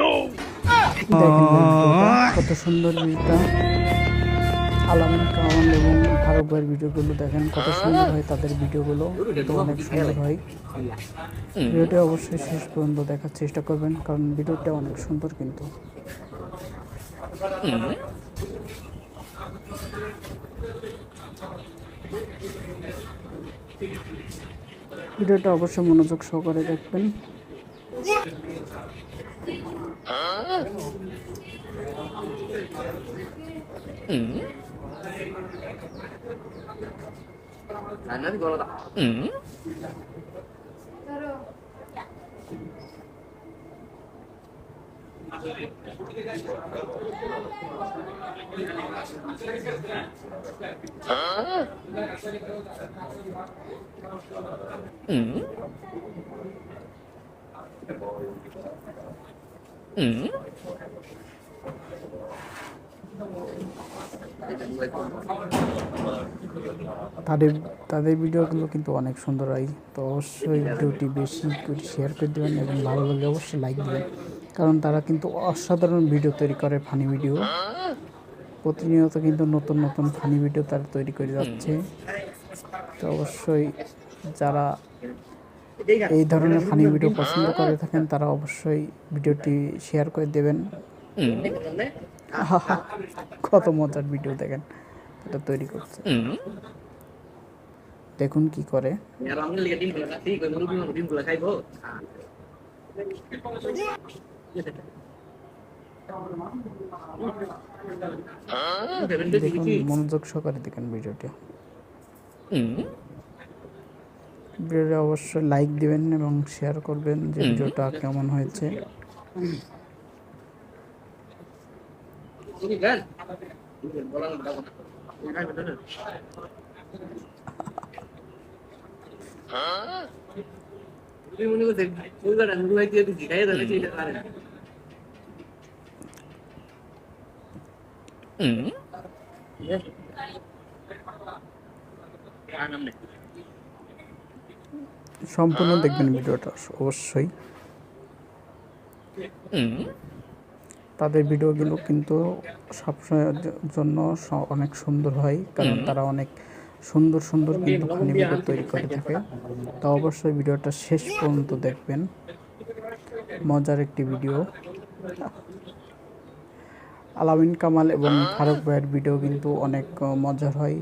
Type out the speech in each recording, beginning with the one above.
ভিডিওটা, কত সুন্দর ভিডিওটা আলামিন কামাল এবং ফারুক ভাইয়ের ভিডিওগুলো দেখেন কত সুন্দর হয় তাদের ভিডিওগুলো অনেক সুন্দর হয়। ভিডিওটা অবশ্যই শেষ পর্যন্ত দেখার চেষ্টা করবেন কারণ ভিডিওটা অনেক সুন্দর কিন্তু। ভিডিওটা অবশ্যই মনোযোগ সহকারে দেখবেন। 응? 나는 걸어다. 응? 응? তাদের তাদের ভিডিওগুলো কিন্তু অনেক সুন্দর হয়, তো অবশ্যই ভিডিওটি বেশি করে শেয়ার করে দেবেন এবং ভালো লাগলে অবশ্যই লাইক দেবেন। কারণ তারা কিন্তু অসাধারণ ভিডিও তৈরি করে ফানি ভিডিও প্রতিনিয়ত কিন্তু নতুন নতুন ফানি ভিডিও তারা তৈরি করে যাচ্ছে। তো অবশ্যই যারা এই ধরনের ফানি ভিডিও পছন্দ করে থাকেন তারা অবশ্যই ভিডিওটি শেয়ার করে দেবেন। কত মজার ভিডিও দেখেন এটা তৈরি করছে। দেখুন কি করে. দেখুন মনোযোগ সহকারে দেখেন ভিডিওটি ভিডিওটা অবশ্যই লাইক দিবেন এবং শেয়ার করবেন যে ভিডিওটা কেমন হয়েছে। Ini সম্পূর্ণ দেখবেন ভিডিওটা অবশ্যই। তাদের ভিডিওগুলো কিন্তু সবসময়ের জন্য অনেক সুন্দর হয় কারণ তারা অনেক সুন্দর সুন্দর কিন্তু ফানি ভিডিও তৈরি করে থাকে। তা অবশ্যই ভিডিওটা শেষ পর্যন্ত দেখবেন। মজার একটি ভিডিও। আলামিন কামাল এবং ফারুক ভাইয়ের ভিডিও কিন্তু অনেক মজার হয়।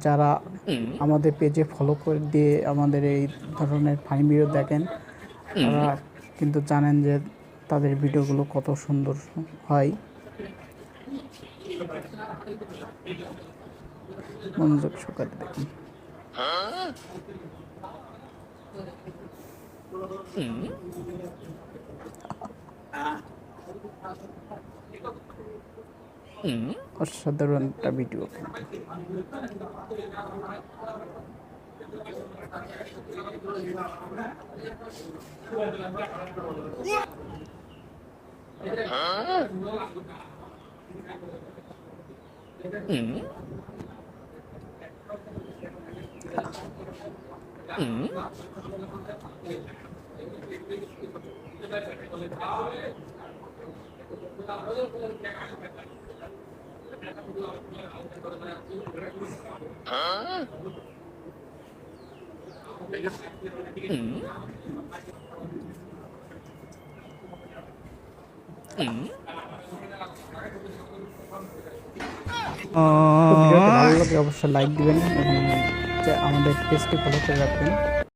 যারা আমাদের পেজে ফলো করে দিয়ে আমাদের এই ধরনের ফানি ভিডিও দেখেন তারা কিন্তু জানেন যে তাদের ভিডিওগুলো কত সুন্দর হয়। মনোযোগ সহকারে দেখুন। অসাধারণ একটা ভিডিও কিন্তু লাগে অবশ্যই লাইক দিবেন এবং আমাদের পেজটি ফলো করে রাখবেন